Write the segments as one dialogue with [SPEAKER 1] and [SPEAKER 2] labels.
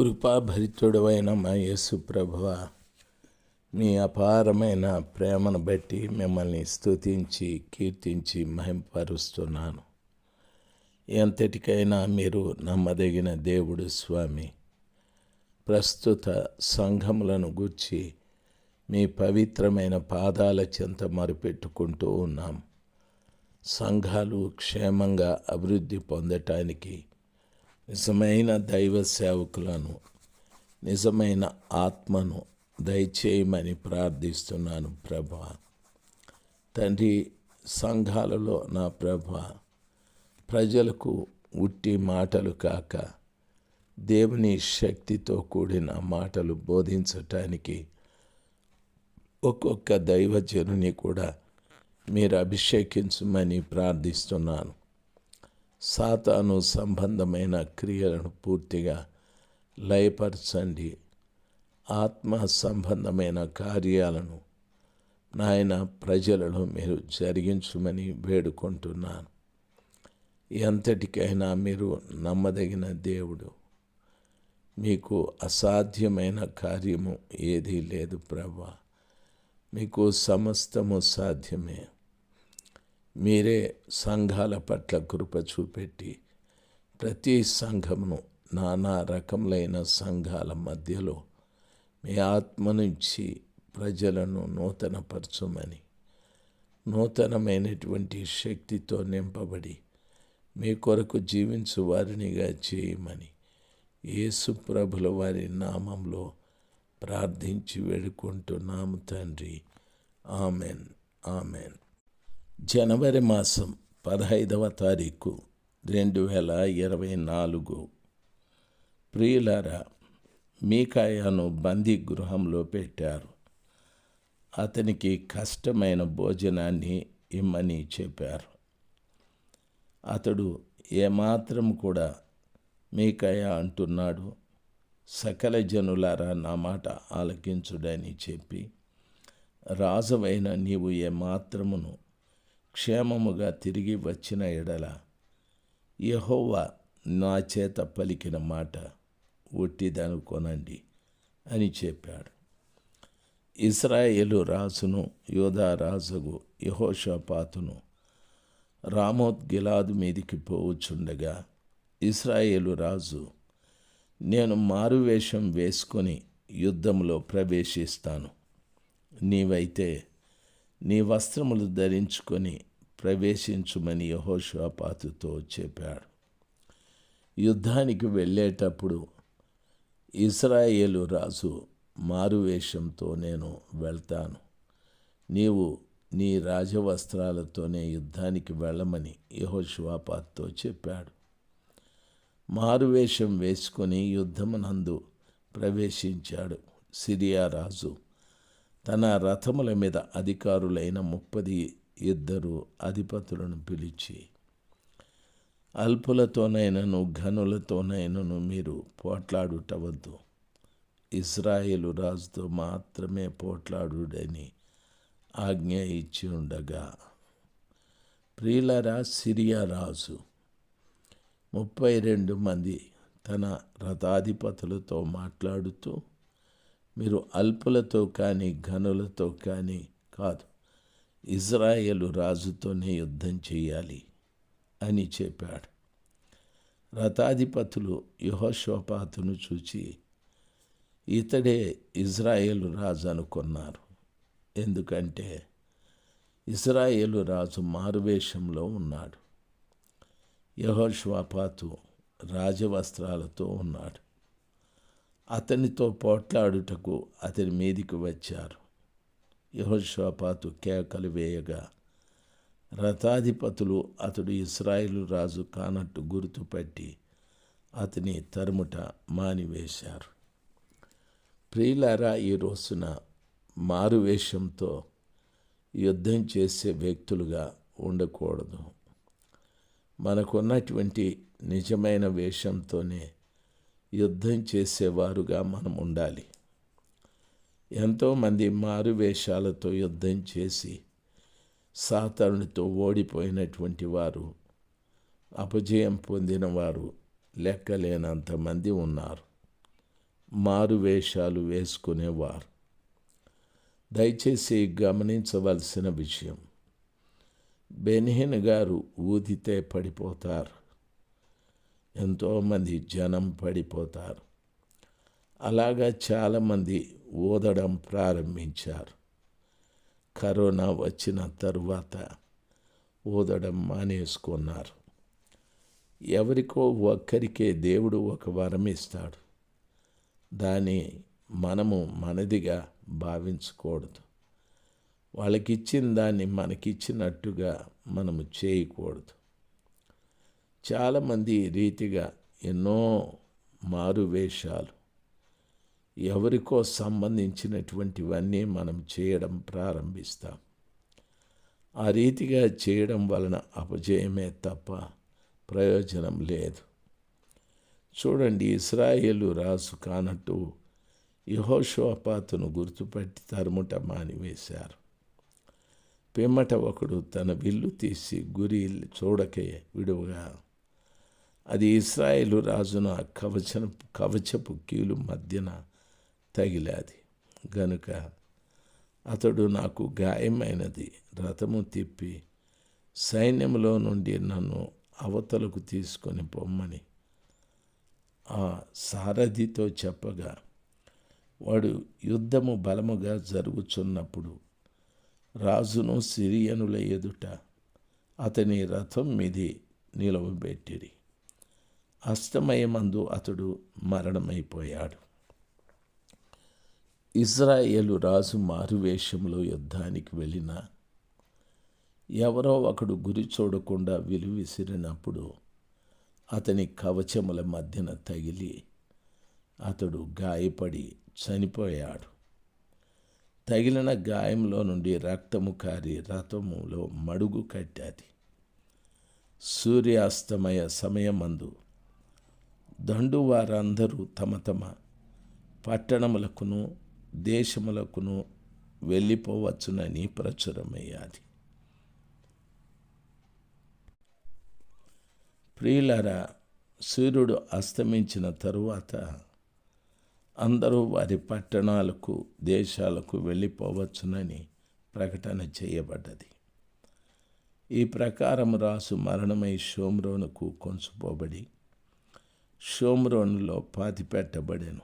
[SPEAKER 1] కృపాభరితుడవైన మా యేసు ప్రభువ. మీ అపారమైన ప్రేమను బట్టి మిమ్మల్ని స్తుతించి కీర్తించి మహింపరుస్తున్నాను. ఎంతటికైనా మీరు నమ్మదగిన దేవుడు స్వామి. ప్రస్తుత సంఘములను గూర్చి మీ పవిత్రమైన పాదాల చెంత మరుపెట్టుకుంటూ ఉన్నాం. సంఘాలు క్షేమంగా అభివృద్ధి పొందటానికి నిజమైన దైవ సేవకులను నిజమైన ఆత్మను దయచేయమని ప్రార్థిస్తున్నాను ప్రభా. తండ్రి సంఘాలలో నా ప్రభ ప్రజలకు ఉట్టి మాటలు కాక దేవుని శక్తితో కూడిన మాటలు బోధించటానికి ఒక్కొక్క దైవజనుని కూడా మీరు అభిషేకించమని ప్రార్థిస్తున్నాను. సాతాను సంబంధమైన క్రియలను పూర్తిగా లయపరచండి. ఆత్మ సంబంధమైన కార్యాలను నాయన ప్రజలలో మీరు జరిగించమని వేడుకుంటున్నాను. ఎంతటికైనా మీరు నమ్మదగిన దేవుడు. మీకు అసాధ్యమైన కార్యము ఏదీ లేదు ప్రభా. మీకు సమస్తము సాధ్యమే. మీరే సంఘాల పట్ల కృప చూపెట్టి ప్రతి సంఘమును నానా రకములైన సంఘాల మధ్యలో మీ ఆత్మ నుంచి ప్రజలను నూతనపరచమని నూతనమైనటువంటి శక్తితో నింపబడి మీ కొరకు జీవించు వారినిగా చేయమని యేసు ప్రభుల వారి నామంలో ప్రార్థించి వేడుకుంటున్నాము తండ్రి. ఆమెన్. ఆమెన్. జనవరి మాసం పదహైదవ తారీఖు రెండు వేల ఇరవై నాలుగు. ప్రియులారా మీకాయాను బందీ గృహంలో పెట్టారు. అతనికి కష్టమైన భోజనాన్ని ఇమ్మని చెప్పారు. అతడు ఏమాత్రం కూడా మీకాయ అంటున్నాడు సకల జనులారా నా మాట ఆలకించుడని చెప్పి రాజువైన నీవు ఏమాత్రమును క్షేమముగా తిరిగి వచ్చిన ఎడల యహోవా నా చేత పలికిన మాట ఒట్టిదనుకొనండి అని చెప్పాడు. ఇస్రాయేలు రాజును యోధా రాజుగు యహోషపాతును రామోత్ గిలాదు మీదికి పోవచ్చుండగా ఇస్రాయేలు రాజు నేను మారువేషం వేసుకొని యుద్ధంలో ప్రవేశిస్తాను. నీవైతే నీ వస్త్రములు ధరించుకొని ప్రవేశించుమని యహోషపాతుతో చెప్పాడు. యుద్ధానికి వెళ్ళేటప్పుడు ఇస్రాయేలు రాజు మారువేషంతో నేను వెళ్తాను. నీవు నీ రాజవస్త్రాలతోనే యుద్ధానికి వెళ్ళమని యహోషువాపాత్తో చెప్పాడు. మారువేషం వేసుకొని యుద్ధమునందు ప్రవేశించాడు సిరియా రాజు. తన రథముల మీద అధికారులైన ముప్పది ఇద్దరు అధిపతులను పిలిచి అల్పులతోనైనను ఘనులతోనైనను మీరు పోట్లాడుటవద్దు. ఇస్రాయేలు రాజుతో మాత్రమే పోట్లాడుడని ఆజ్ఞ ఇచ్చి ఉండగా ప్రియులరా సిరియా రాజు ముప్పై రెండు మంది తన రథాధిపతులతో మాట్లాడుతూ మీరు అల్పులతో కానీ ఘనులతో కానీ కాదు. ఇజ్రాయేలు రాజుతోనే యుద్ధం చేయాలి అని చెప్పాడు. రథాధిపతులు యుహోషోపాతును చూచి ఇతడే ఇజ్రాయేలు రాజు అనుకున్నారు. ఎందుకంటే ఇజ్రాయేలు రాజు మారువేషంలో ఉన్నాడు. యహోష్వాపాతు రాజవస్త్రాలతో ఉన్నాడు. అతనితో పోట్లాడుటకు అతని మీదికి వచ్చారు. యహోష్వాపాతు కేకలు వేయగా రథాధిపతులు అతడు ఇస్రాయిలు రాజు కానట్టు గుర్తుపట్టి అతని తరుముట మానివేశారు. ప్రియులారా ఈ రోజున మారువేషంతో యుద్ధం చేసే వ్యక్తులుగా ఉండకూడదు. మనకున్నటువంటి నిజమైన వేషంతోనే యుద్ధం చేసేవారుగా మనం ఉండాలి. ఎంతోమంది మారు వేషాలతో యుద్ధం చేసి సాతానుడితో ఓడిపోయినటువంటి వారు అపజయం పొందిన వారు లెక్కలేనంతమంది ఉన్నారు. మారు వేషాలు వేసుకునేవారు. దయచేసి గమనించవలసిన విషయం బెనిహిన్ గారు ఊదితే పడిపోతారు. ఎంతోమంది జనం పడిపోతారు. అలాగా చాలామంది ఊదడం ప్రారంభించారు. కరోనా వచ్చిన తరువాత ఊదడం మానేసుకున్నారు. ఎవరికో ఒక్కరికే దేవుడు ఒక వరం ఇస్తాడు. దాన్ని మనము మనదిగా భావించకూడదు. వాళ్ళకిచ్చిన దాన్ని మనకిచ్చినట్టుగా మనము చేయకూడదు. చాలామంది రీతిగా ఎన్నో మారు వేషాలు ఎవరికో సంబంధించినటువంటివన్నీ మనం చేయడం ప్రారంభిస్తాం. ఆ రీతిగా చేయడం వలన అపజయమే తప్ప ప్రయోజనం లేదు. చూడండి ఇస్రాయేలు రాసు కానట్టు యహోషోపాతును గుర్తుపట్టి తరుముట మానివేశారు. పిమ్మట ఒకడు తన విల్లు తీసి గురి చూడకే విడువగా అది ఇస్రాయేలు రాజున కవచ కవచపు కీలు మధ్యన తగిలాది. గనుక అతడు నాకు గాయమైనది. రథము తిప్పి సైన్యంలో నుండి నన్ను అవతలకు తీసుకొని పొమ్మని ఆ సారథితో చెప్పగా వాడు యుద్ధము బలముగా జరుగుచున్నప్పుడు రాజును సిరియనుల ఎదుట అతని రథం మీది నిలవబెట్టిరి. అస్తమయమందు అతడు మరణమైపోయాడు. ఇజ్రాయేలు రాజు మారువేషంలో యుద్ధానికి వెళ్ళిన ఎవరో ఒకడు గురి చూడకుండా విలువిసిరినప్పుడు అతని కవచముల మధ్యన తగిలి అతడు గాయపడి చనిపోయాడు. తగిలిన గాయంలో నుండి రక్తము కారి రథములో మడుగు కట్టాది. సూర్యాస్తమయ సమయమందు దండు వారందరూ తమ తమ పట్టణములకును దేశములకును వెళ్ళిపోవచ్చునని ప్రచురమయ్యాది. ప్రియులరా సూర్యుడు అస్తమించిన తరువాత అందరూ వారి పట్టణాలకు దేశాలకు వెళ్ళిపోవచ్చునని ప్రకటన చేయబడ్డది. ఈ ప్రకారం రాసు మరణమై షోమ్రోనుకు కొంచుపోబడి షోమ్రోన్లో పాతిపెట్టబడెను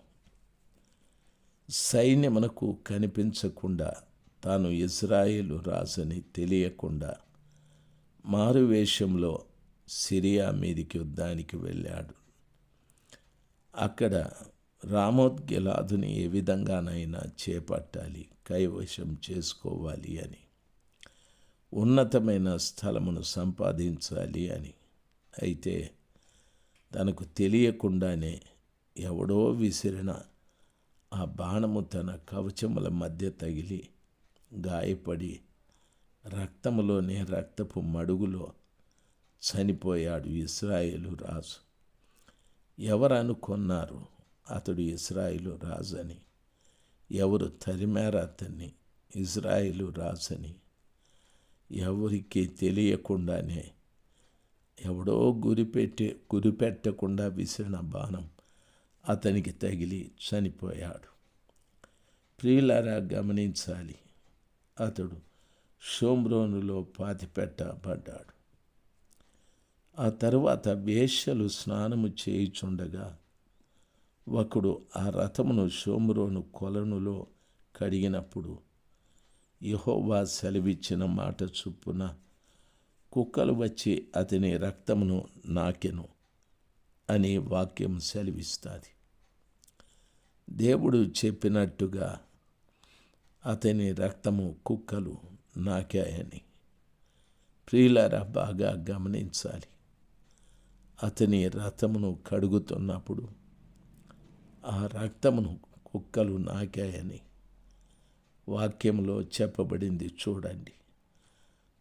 [SPEAKER 1] సైన్యమునకు కనిపించకుండా తాను ఇజ్రాయేలు రాజని తెలియకుండా మారువేషంలో సిరియా మీదికి యుద్ధానికి వెళ్ళాడు. అక్కడ రామోద్గిలాదుని ఏ విధంగానైనా చేపట్టాలి కైవశం చేసుకోవాలి అని ఉన్నతమైన స్థలమును సంపాదించాలి అని. అయితే తెలియకుండానే ఎవడో విసిరిన ఆ బాణము తన కవచముల మధ్య తగిలి గాయపడి రక్తములోనే రక్తపు మడుగులో చనిపోయాడు ఇస్రాయేలు రాజు. ఎవరు అనుకున్నారు అతడు ఇస్రాయిలు రాజని? ఎవరు తరిమారు అతన్ని? ఇజ్రాయిలు రాజని? ఎవరికి తెలియకుండానే ఎవడో గురిపెట్టే గురిపెట్టకుండా విసిరిన బాణం అతనికి తగిలి చనిపోయాడు. ప్రియులారా గమనించాలి. అతడు షోమ్రోనులో పాతిపెట్టబడ్డాడు. ఆ తర్వాత వేశ్యలు స్నానము చేయుచుండగా ఒకడు ఆ రథమును షోమ్రోను కొలనులో కడిగినప్పుడు యహోవా సెలవిచ్చిన మాట చొప్పున కుక్కలు వచ్చి అతని రక్తమును నాకెను అని వాక్యం సెలవిస్తుంది. దేవుడు చెప్పినట్టుగా అతని రక్తము కుక్కలు నాకాయని. ప్రియులారా బాగా గమనించాలి. అతని రక్తమును కడుగుతున్నప్పుడు ఆ రక్తమును కుక్కలు నాకాయని వాక్యంలో చెప్పబడింది చూడండి.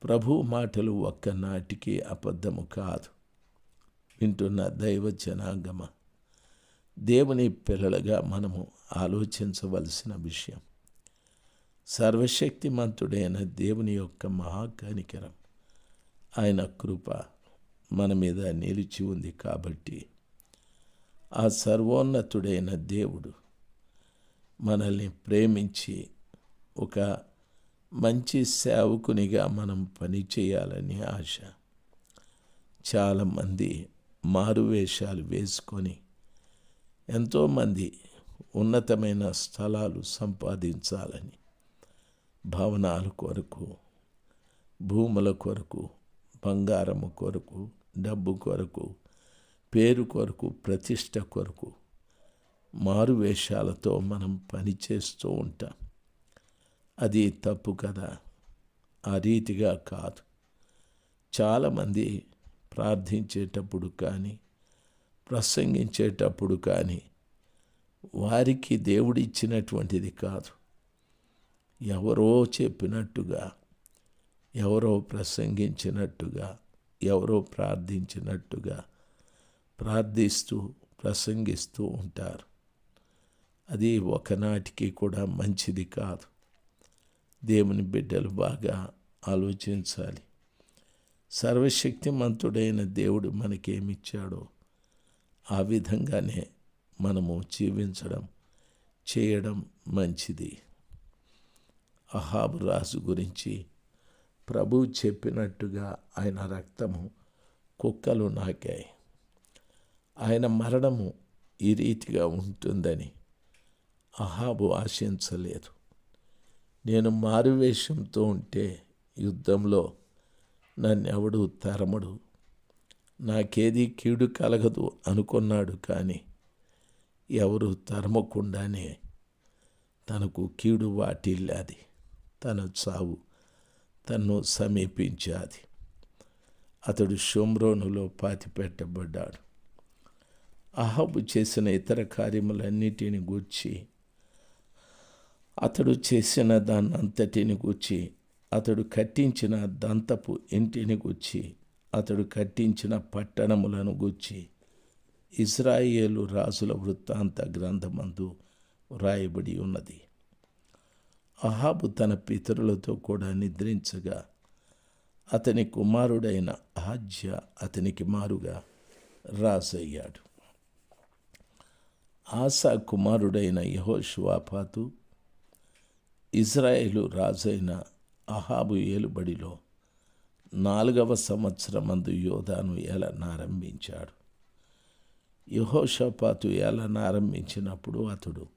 [SPEAKER 1] ప్రభు మాటలు ఒక్కనాటికి అబద్ధము కాదు. వింటున్న దైవ జనాంగమ. దేవుని పిల్లలుగా మనము ఆలోచించవలసిన విషయం. సర్వశక్తిమంతుడైన దేవుని యొక్క మహాకనికరం. ఆయన కృప మన మీద నిలిచి ఉంది కాబట్టి ఆ సర్వోన్నతుడైన దేవుడు మనల్ని ప్రేమించి ఒక మంచి సేవకునిగా మనం పని చేయాలని ఆశ. చాలామంది మారువేషాలు వేసుకొని ఎంతోమంది ఉన్నతమైన స్థలాలు సంపాదించాలని భవనాల కొరకు భూముల కొరకు బంగారము కొరకు డబ్బు కొరకు పేరు కొరకు ప్రతిష్ట కొరకు మారువేషాలతో మనం పనిచేస్తూ ఉంటాం. అది తప్పు కదా? ఆ రీతిగా కాదు. చాలామంది ప్రార్థించేటప్పుడు కానీ ప్రసంగించేటప్పుడు కానీ వారికి దేవుడిచ్చినటువంటిది కాదు. ఎవరో చెప్పినట్టుగా ఎవరో ప్రసంగించినట్టుగా ఎవరో ప్రార్థించినట్టుగా ప్రార్థిస్తూ ప్రసంగిస్తూ ఉంటారు. అది ఒకనాటికి కూడా మంచిది కాదు. దేవుని బిడ్డలు బాగా ఆలోచించాలి. సర్వశక్తిమంతుడైన దేవుడు మనకేమిచ్చాడో ఆ విధంగానే మనము జీవించడం చేయడం మంచిది. అహాబు రాజు గురించి ప్రభు చెప్పినట్టుగా ఆయన రక్తము కుక్కలు నాకాయి. ఆయన మరణము ఈ రీతిగా ఉంటుందని అహాబు ఆశించలేదు. నేను మారువేషంతో ఉంటే యుద్ధంలో నన్నెవడు తరమడు? నాకేది కీడు కలగదు అనుకున్నాడు కానీ ఎవరు తరమకుండానే తనకు కీడు వాటిల్లాది. తన చావు తన్ను సమీపించాది. అతడు షోమ్రోనులో పాతిపెట్టబడ్డాడు. అహాబు చేసిన ఇతర కార్యములన్నిటిని గూర్చి అతడు చేసిన దాన్నంతటిని గూర్చి అతడు కట్టించిన దంతపు ఇంటిని గూర్చి అతడు కట్టించిన పట్టణములను గూర్చి ఇజ్రాయేలు రాజుల వృత్తాంత గ్రంథమందు వ్రాయబడి ఉన్నది. అహాబు తన పితరులతో కూడా నిద్రించగా అతని కుమారుడైన ఆజ్య అతనికి మారుగా రాజయ్యాడు. ఆశా కుమారుడైన యహోష్వాపాతు ఇజ్రాయేలు రాజైన అహాబు ఏలుబడిలో నాలుగవ సంవత్సరమందు యోధాను ఏలనారంభించాడు. యహోషపాతు ఏలనారంభించినప్పుడు అతడు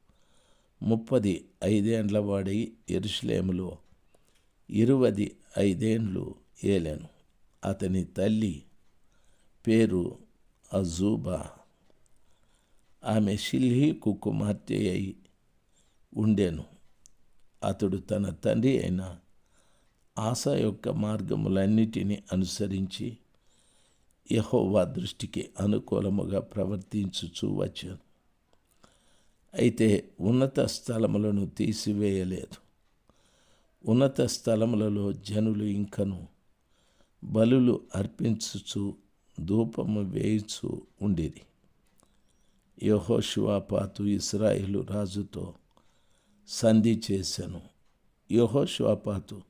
[SPEAKER 1] ముప్పది ఐదేండ్ల వాడి ఎరుషులేములో ఇరువది ఐదేండ్లు ఏలాను. అతని తల్లి పేరు అజూబా. ఆమె షిల్హీకు కుమార్తె అయి ఉండెను. అతడు తన తండ్రి అయిన ఆశ యొక్క మార్గములన్నిటినీ అనుసరించి యహోవా దృష్టికి అనుకూలముగా ప్రవర్తించుచూ వచ్చాను అయితే ఉన్నత స్థలములను తీసివేయలేదు. ఉన్నత స్థలములలో జనులు ఇంకను బలులు అర్పించుచు ధూపము వేయిచు ఉండేది యహోశివాపాతు ఇస్రాయిలు రాజుతో సంధి చేశాను. యహోశివాపాతు